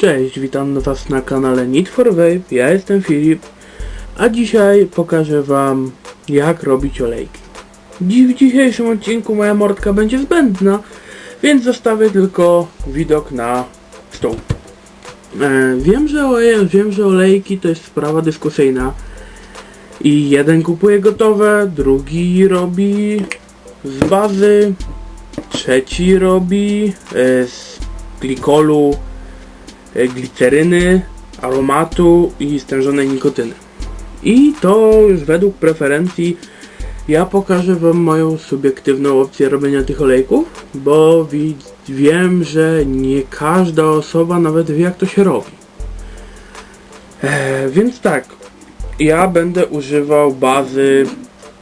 Cześć, witam Was na kanale Need for Vape, ja jestem Filip, a dzisiaj pokażę Wam jak robić olejki. Dziś w dzisiejszym odcinku moja mordka będzie zbędna, więc zostawię tylko widok na stół. E, wiem, że oleje, wiem, że olejki to jest sprawa dyskusyjna i jeden kupuje gotowe, drugi robi z bazy, trzeci robi e, z glikolu, gliceryny, aromatu i stężonej nikotyny. I to już według preferencji ja pokażę Wam moją subiektywną opcję robienia tych olejków, bo wi- wiem, że nie każda osoba nawet wie jak to się robi. E, więc tak, ja będę używał bazy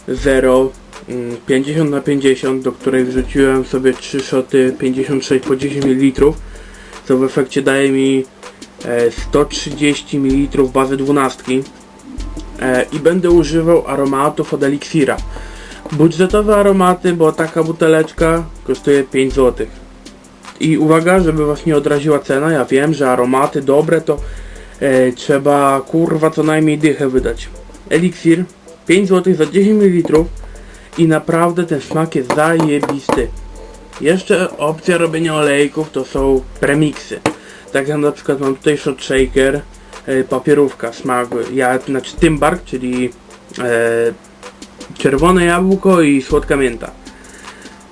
0 mm, 50 na 50, do której wrzuciłem sobie 3 szoty 56 po 10 ml, co w efekcie daje mi e, 130 ml bazy 12 e, i będę używał aromatów od Elixira. Budżetowe aromaty, bo taka buteleczka kosztuje 5 zł. I uwaga, żeby was nie odraziła cena, ja wiem, że aromaty dobre to e, trzeba kurwa co najmniej dychę wydać. Elixir 5 zł za 10 ml i naprawdę ten smak jest zajebisty. Jeszcze opcja robienia olejków to są premiksy. Tak jak na przykład mam tutaj shot shaker, e, papierówka, smak, ja, znaczy Tymbark, czyli e, czerwone jabłko i słodka mięta.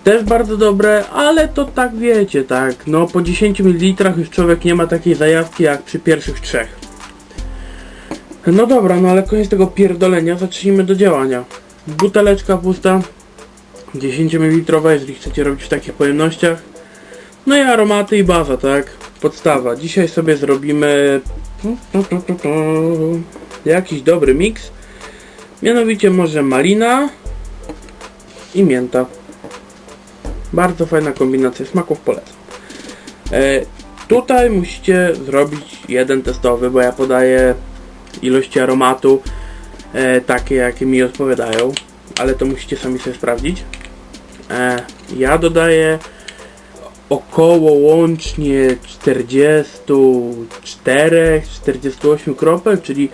Też bardzo dobre, ale to tak wiecie, tak, no po 10 ml już człowiek nie ma takiej zajawki jak przy pierwszych trzech. No dobra, no ale koniec tego pierdolenia, zacznijmy do działania. Buteleczka pusta, 10 ml, jeżeli chcecie robić w takich pojemnościach. No i aromaty i baza, tak? Podstawa. Dzisiaj sobie zrobimy jakiś dobry miks. Mianowicie może malina i mięta. Bardzo fajna kombinacja smaków, polecam. E, tutaj musicie zrobić jeden testowy, bo ja podaję ilości aromatu e, takie, jakie mi odpowiadają, ale to musicie sami sobie sprawdzić. E, ja około łącznie 44-48 kropel, czyli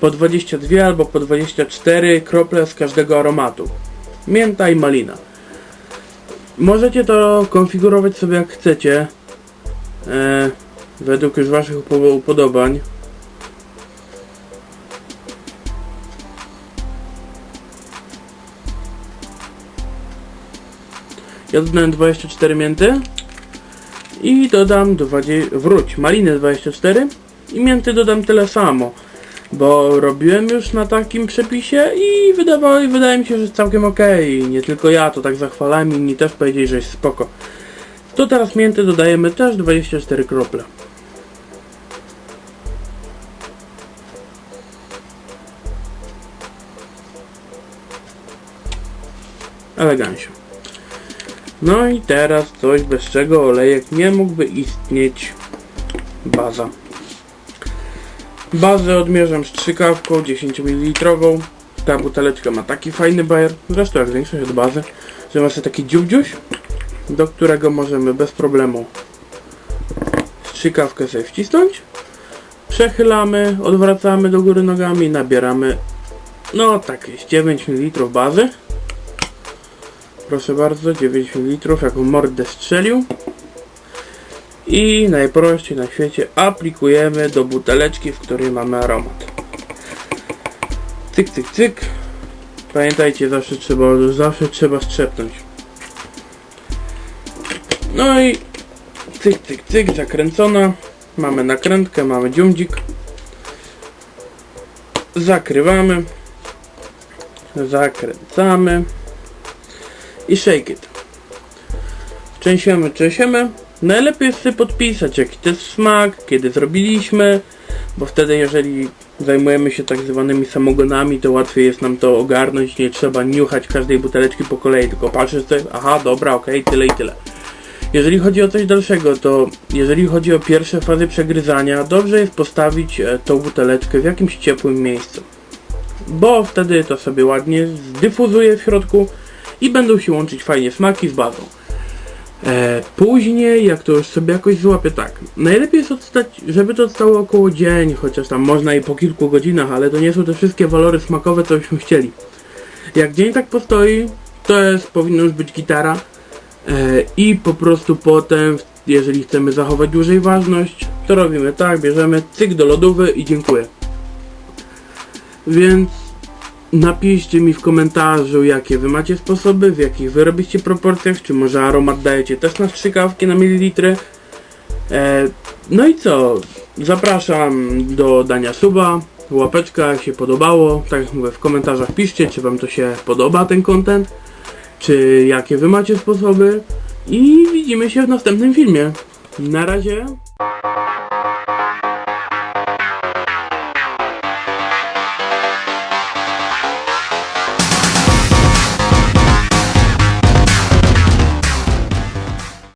po 22 albo po 24 krople z każdego aromatu. Mięta i malina. Możecie to konfigurować sobie jak chcecie, e, według już waszych upo- upodobań. Ja dodałem 24 mięty i dodam 20, wróć, maliny 24 i mięty dodam tyle samo, bo robiłem już na takim przepisie i wydawało, wydaje mi się, że jest całkiem ok. Nie tylko ja to tak zachwalałem, inni też powiedzieli, że jest spoko. To teraz mięty dodajemy też 24 krople. Elegancio. No i teraz coś, bez czego olejek nie mógłby istnieć. Baza. Bazę odmierzam strzykawką 10 ml. Ta buteleczka ma taki fajny bajer, zresztą jak większość od bazy, że ma sobie taki dziubdziuś, do którego możemy bez problemu strzykawkę sobie wcisnąć. Przechylamy, odwracamy do góry nogami, nabieramy no tak jest 9 ml bazy. Proszę bardzo, 9 ml, jaką mordę strzelił. I najprościej na świecie aplikujemy do buteleczki, w której mamy aromat. Cyk, cyk, cyk. Pamiętajcie, zawsze trzeba, zawsze trzeba strzepnąć. No i cyk, cyk, cyk, zakręcona. Mamy nakrętkę, mamy dziumdzik. Zakrywamy. Zakręcamy i shake it. Trzęsiemy, trzęsiemy. Najlepiej jest sobie podpisać jaki to jest smak, kiedy zrobiliśmy, bo wtedy jeżeli zajmujemy się tak zwanymi samogonami, to łatwiej jest nam to ogarnąć, nie trzeba niuchać każdej buteleczki po kolei, tylko patrzysz sobie, aha, dobra, okej, tyle i tyle. Jeżeli chodzi o coś dalszego, to jeżeli chodzi o pierwsze fazy przegryzania, dobrze jest postawić e, tą buteleczkę w jakimś ciepłym miejscu. Bo wtedy to sobie ładnie zdyfuzuje w środku i będą się łączyć fajnie smaki z bazą. E, później, jak to już sobie jakoś złapię, tak. Najlepiej jest odstać, żeby to stało około dzień, chociaż tam można i po kilku godzinach, ale to nie są te wszystkie walory smakowe, co byśmy chcieli. Jak dzień tak postoi, to jest, powinno już być gitara. E, I po prostu potem, jeżeli chcemy zachować dłużej ważność, to robimy tak, bierzemy cyk do lodówy i dziękuję. Więc napiszcie mi w komentarzu, jakie wy macie sposoby, w jakich wy robicie proporcjach, czy może aromat dajecie też na strzykawki, na mililitry. E, no i co? Zapraszam do dania suba, łapeczka, jak się podobało. Tak jak mówię, w komentarzach piszcie, czy wam to się podoba ten content, czy jakie wy macie sposoby. I widzimy się w następnym filmie. Na razie.